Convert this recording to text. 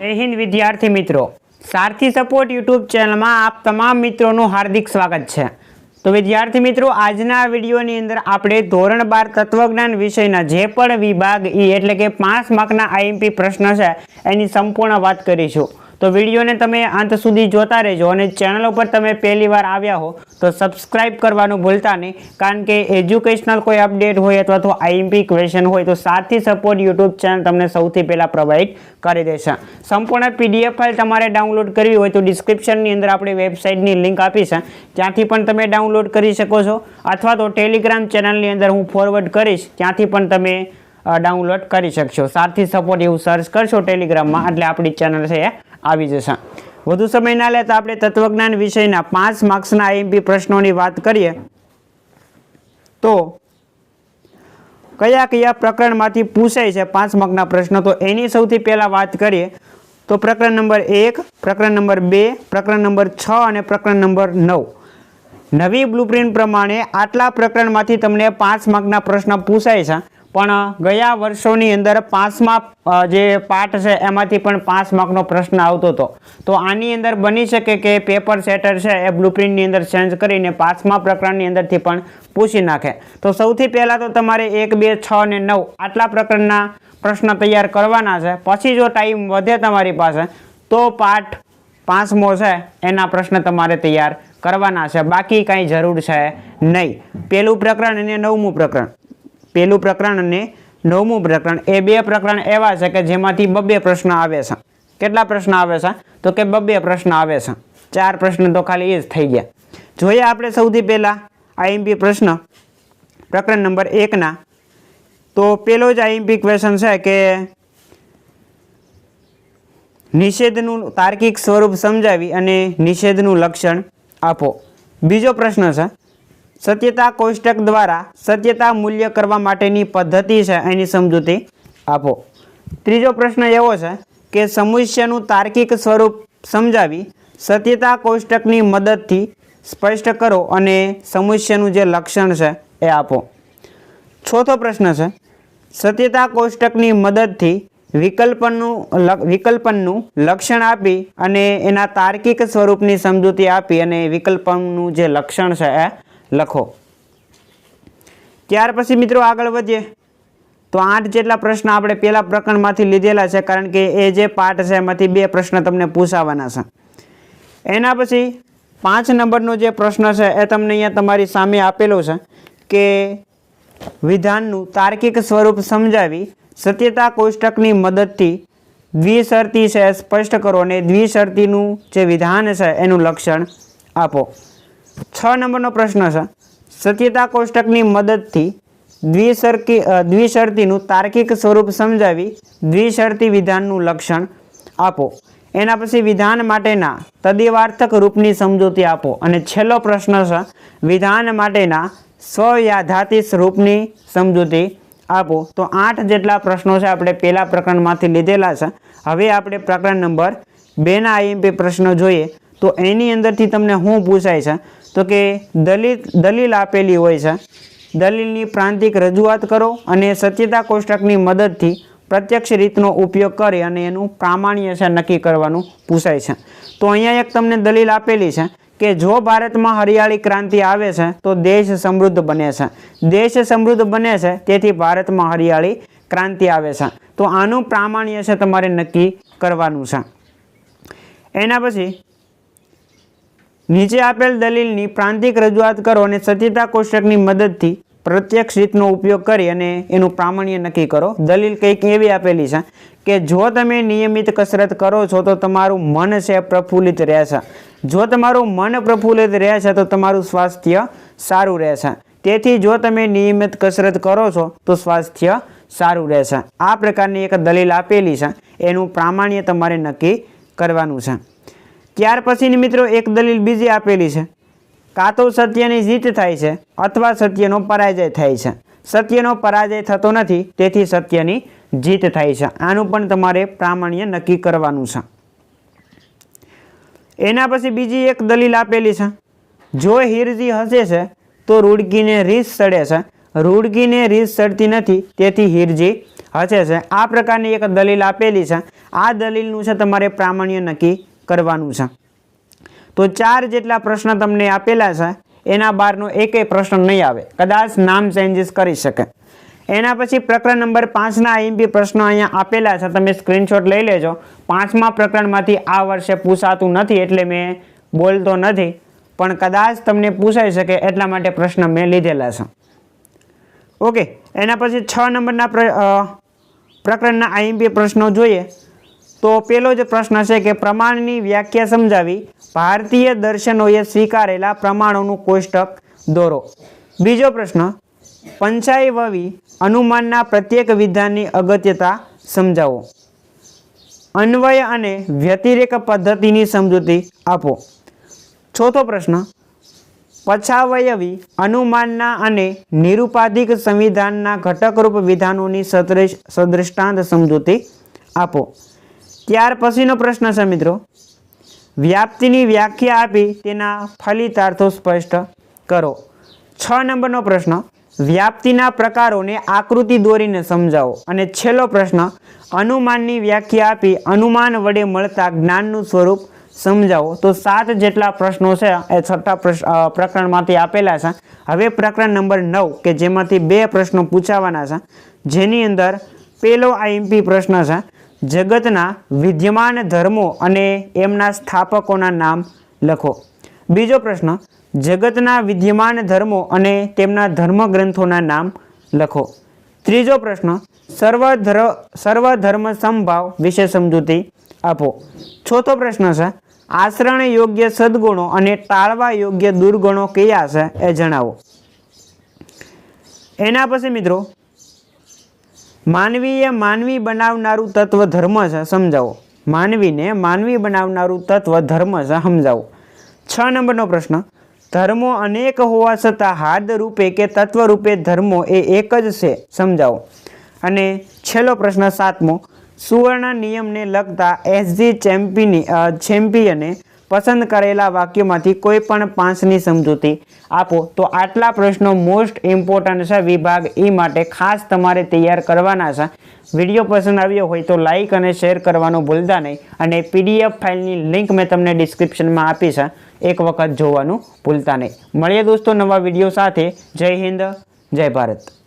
જય વિદ્યાર્થી મિત્રો. સારથી સપોર્ટ યુટ્યુબ ચેનલમાં આપ તમામ મિત્રોનું હાર્દિક સ્વાગત છે. તો વિદ્યાર્થી મિત્રો, આજના વિડીયોની અંદર આપણે ધોરણ બાર તત્વજ્ઞાન વિષયના જે પણ વિભાગ ઈ એટલે કે પાંચ માર્કના આઈએમપી પ્રશ્ન છે, એની સંપૂર્ણ વાત કરીશું. તો વિડીયોને તમે અંત સુધી જોતા રહેજો અને ચેનલ ઉપર તમે પહેલી વાર આવ્યા હો, તો સબસ્ક્રાઇબ કરવાનું ભૂલતા નહીં, કારણ કે એજ્યુકેશનલ કોઈ અપડેટ હોય અથવા તો આઈએમપી ક્વેશ્ચન હોય તો સાથી સપોર્ટ યુટ્યુબ ચેનલ તમને સૌથી પહેલાં પ્રોવાઈડ કરી દેશે. સંપૂર્ણ પીડીએફ ફાઇલ તમારે ડાઉનલોડ કરવી હોય તો ડિસ્ક્રિપ્શનની અંદર આપણી વેબસાઇટની લિંક આપી ત્યાંથી પણ તમે ડાઉનલોડ કરી શકો છો. અથવા તો ટેલિગ્રામ ચેનલની અંદર હું ફોરવર્ડ કરીશ, ત્યાંથી પણ તમે ડાઉનલોડ કરી શકશો. સારથી સપોર્ટ એવું સર્ચ કરશો ટેલિગ્રામમાં એટલે આપણી ચેનલ છે આવી જશે. વધુ સમય ના લેતા આપણે તત્વજ્ઞાન વિષયના પાંચ માર્ક્સના આઈએમપી પ્રશ્નોની વાત કરીએ. તો કયા કયા પ્રકરણમાંથી પૂછાય છે પાંચ માર્કના પ્રશ્નો? તો એની સૌથી પહેલાં વાત કરીએ. તો પ્રકરણ નંબર એક, પ્રકરણ નંબર બે, પ્રકરણ નંબર છ અને પ્રકરણ નંબર નવ. નવી બ્લુપ્રિન્ટ પ્રમાણે આટલા પ્રકરણમાંથી તમને પાંચ માર્કના પ્રશ્ન પૂછાય છે. પણ ગયા વર્ષોની અંદર પાંચમા જે પાઠ છે, એમાંથી પણ પાંચ માર્કનો પ્રશ્ન આવતો હતો. તો આની અંદર બની શકે કે પેપર સેટર છે, એ બ્લુપ્રિન્ટની અંદર ચેન્જ કરીને પાંચમા પ્રકરણની અંદરથી પણ પૂછી નાખે. તો સૌથી પહેલાં તો તમારે એક, બે, છ અને નવ આટલા પ્રકરણના પ્રશ્ન તૈયાર કરવાના છે. પછી જો ટાઈમ વધે તમારી પાસે, તો પાઠ પાંચમો છે, એના પ્રશ્ન તમારે તૈયાર કરવાના છે. બાકી કાંઈ જરૂર છે નહીં. પહેલું પ્રકરણ અને નવમું પ્રકરણ. પહેલું પ્રકરણ અને નવમું પ્રકરણ. એ બે પ્રકરણ એવા છે કે જેમાંથી બબ્બે પ્રશ્ન આવે છે. કેટલા પ્રશ્ન આવે છે? તો કે બબ્બે પ્રશ્ન આવે છે. ચાર પ્રશ્ન તો ખાલી એ જ થઈ ગયા. જોઈએ આપણે સૌથી પહેલાં આઈએમપી પ્રશ્ન. પ્રકરણ નંબર એકના. તો પેલો જ આઈએમપી ક્વેશ્ચન છે કે નિષેધનું તાર્કિક સ્વરૂપ સમજાવી અને નિષેધનું લક્ષણ આપો. બીજો પ્રશ્ન છે સત્યતા કોષ્ટક દ્વારા સત્યતા મૂલ્ય કરવા માટેની પદ્ધતિ છે એની સમજૂતી આપો. ત્રીજો પ્રશ્ન એવો છે કે સમસ્યાનું તાર્કિક સ્વરૂપ સમજાવી સત્યતા કોષ્ટકની મદદથી સ્પષ્ટ કરો અને સમસ્યાનું જે લક્ષણ છે એ આપો. ચોથો પ્રશ્ન છે સત્યતા કોષ્ટકની મદદથી વિકલ્પનું વિકલ્પનનું લક્ષણ આપી અને એના તાર્કિક સ્વરૂપની સમજૂતી આપી અને વિકલ્પનનું જે લક્ષણ છે એ લખો. ત્યાર પછી મિત્રો આગળ વધીએ. તો આઠ જેટલા પ્રશ્ન આપણે પહેલા પ્રકરણમાંથી લીધેલા છે, કારણ કે એ જે પાઠ છે એમાંથી બે પ્રશ્ન તમને પૂછાવાના છે. એના પછી પાંચ નંબરનો જે પ્રશ્ન છે એ તમને અહીંયા તમારી સામે આપેલો છે કે વિધાનનું તાર્કિક સ્વરૂપ સમજાવી સત્યતા કોષ્ટકની મદદથી દ્વિશરતી છે સ્પષ્ટ કરો અને દ્વિશરતીનું જે વિધાન છે એનું લક્ષણ આપો. છ નંબરનો પ્રશ્ન છે. સત્યતા કોષ્ટકની મદદથી દ્વિસરકી દ્વિશરતીનું તાર્કિક સ્વરૂપ સમજાવી દ્વિશરતી વિધાનનું લક્ષણ આપો. એના પછી વિધાન માટેના તદિવાર્થક રૂપની સમજૂતી આપો. અને છેલ્લો પ્રશ્ન છે, વિધાન માટેના સ્વયાધાતિક રૂપની સમજૂતી આપો. તો આઠ જેટલા પ્રશ્નો છે આપણે પહેલા પ્રકરણમાંથી લીધેલા છે. હવે આપણે પ્રકરણ નંબર બેના આઈએમપી પ્રશ્નો જોઈએ. તો એની અંદરથી તમને શું પૂછાય છે, તો કે દલિત, દલીલ આપેલી હોય છે. દલીલની પ્રાંતિક રજૂઆત કરો અને સત્યતા કોષ્ટકની મદદથી પ્રત્યક્ષ રીતનો ઉપયોગ કરી અને એનું પ્રામાણ્ય છે નક્કી કરવાનું પૂછાય છે. તો અહીંયા એક તમને દલીલ આપેલી છે કે જો ભારતમાં હરિયાળી ક્રાંતિ આવે છે, તો દેશ સમૃદ્ધ બને છે. દેશ સમૃદ્ધ બને છે, તેથી ભારતમાં હરિયાળી ક્રાંતિ આવે છે. તો આનું પ્રામાણ્ય છે તમારે નક્કી કરવાનું છે. એના પછી નીચે આપેલ દલીલની પ્રાંતિક રજૂઆત કરો અને સત્યતા કોષ્ટકની મદદથી પ્રત્યક્ષ રીતનો ઉપયોગ કરી અને એનું પ્રામાણ્ય નક્કી કરો. દલીલ કંઈક એવી આપેલી છે કે જો તમે નિયમિત કસરત કરો છો તો તમારું મન છે પ્રફુલ્લિત રહેશે. જો તમારું મન પ્રફુલ્લિત રહેશે તો તમારું સ્વાસ્થ્ય સારું રહેશે. તેથી જો તમે નિયમિત કસરત કરો છો તો સ્વાસ્થ્ય સારું રહેશે. આ પ્રકારની એક દલીલ આપેલી છે. એનું પ્રામાણ્ય તમારે નક્કી કરવાનું છે. ત્યાર પછીની મિત્રો એક દલીલ બીજી આપેલી છે. કાં તો સત્યની જીત થાય છે અથવા સત્યનો પરાજય થાય છે. સત્યનો પરાજય થતો નથી, તેથી સત્યની જીત થાય છે. આનું પણ તમારે પ્રામાણ્ય નક્કી કરવાનું છે. એના પછી બીજી એક દલીલ આપેલી છે. જો હિરજી હસે છે, તો રૂડકીને રીસ સડે છે. રૂડકીને રીસ સડતી નથી, તેથી હિરજી હસે છે. આ પ્રકારની એક દલીલ આપેલી છે. આ દલીલનું છે તમારે પ્રામાણ્ય નક્કી કરવાનું છે. તો ચાર જેટલા પ્રશ્ન તમને આપેલા છે, એના બહારનો એકેય પ્રશ્ન નહીં આવે. કદાચ નામ ચેન્જીસ કરી શકે. એના પછી પ્રકરણ નંબર પાંચના આઈએમપી પ્રશ્નો અહીંયા આપેલા છે, તમે સ્ક્રીનશોટ લઈ લેજો. પાંચમા પ્રકરણમાંથી આ વર્ષે પૂછાતું નથી એટલે મેં બોલતો નથી. પણ કદાચ તમને પૂછાઈ શકે એટલા માટે પ્રશ્ન મેં લીધેલા છે. ઓકે, એના પછી છ નંબરના પ્રકરણના આઈએમપી પ્રશ્નો જોઈએ. તો પેલો જ પ્રશ્ન છે કે પ્રમાણની વ્યાખ્યા સમજાવી ભારતીય દર્શનોએ સ્વીકારેલા પ્રમાણોનું કોષ્ટક દોરો. બીજો પ્રશ્ન પંચાયવવી અનુમાનના પ્રત્યેક વિધાનની અગત્યતા સમજાવો. અન્વય અને વ્યતિરેક પદ્ધતિની સમજૂતી આપો. ચોથો પ્રશ્ન, પછાવયવી અનુમાનના અને નિરુપાધિક સંવિધાનના ઘટકરૂપ વિધાનોની સદૃશ સદૃષ્ટાંત સમજૂતી આપો. ત્યાર પછીનો પ્રશ્ન છે, મિત્રો. વ્યાપ્તિની વ્યાખ્યા આપી તેના ફલિતાર્થો સ્પષ્ટ કરો. છ નંબરનો પ્રશ્ન, વ્યાપ્તિના પ્રકારોને આકૃતિ દોરીને સમજાવો. અને છેલ્લો પ્રશ્ન, અનુમાનની વ્યાખ્યા આપી અનુમાન વડે મળતા જ્ઞાનનું સ્વરૂપ સમજાવો. તો સાત જેટલા પ્રશ્નો છે, એ છઠ્ઠા પ્રકરણમાંથી આપેલા છે. હવે પ્રકરણ નંબર નવ, કે જેમાંથી બે પ્રશ્નો પૂછાવાના છે. જેની અંદર પેલો આઈએમપી પ્રશ્ન છે જગતના વિદ્યમાન ધર્મો અને એમના સ્થાપકોના નામ લખો. બીજો પ્રશ્ન, જગતના વિદ્યમાન ધર્મો અને તેમના ધર્મગ્રંથોના નામ લખો. ત્રીજો પ્રશ્ન, સર્વધર સર્વધર્મ સંભાવ વિશે સમજૂતી આપો. ચોથો પ્રશ્ન છે, આચરણ યોગ્ય સદગુણો અને ટાળવા યોગ્ય દુર્ગુણો કયા છે એ જણાવો. એના પછી મિત્રો માનવીએ માનવી બનાવનારું તત્વ ધર્મ છે સમજાવો. માનવીને માનવી બનાવનારું તત્વ ધર્મ છે સમજાવો. છ નંબરનો પ્રશ્ન. ધર્મો અનેક હોવા છતાં હાર્દ રૂપે કે તત્વ રૂપે ધર્મો એ એક જ છે, સમજાવો. અને છેલ્લો પ્રશ્ન સાતમો. સુવર્ણ નિયમને લગતા એસજી ચેમ્પિયની ચેમ્પિયને પસંદ કરેલા વાક્યોમાંથી કોઈ પણ પાંચની સમજૂતી આપો. તો આટલા પ્રશ્નો મોસ્ટ ઇમ્પોર્ટન્ટ છે. વિભાગ એ માટે ખાસ તમારે તૈયાર કરવાના છે. વીડિયો પસંદ આવ્યો હોય તો લાઈક અને શેર કરવાનું ભૂલતા નહીં. અને પીડીએફ ફાઇલની લિંક મેં તમને ડિસ્ક્રિપ્શનમાં આપી છે. એક વખત જોવાનું ભૂલતા નહીં. મળીએ દોસ્તો નવા વીડિયો સાથે. જય હિન્દ, જય ભારત.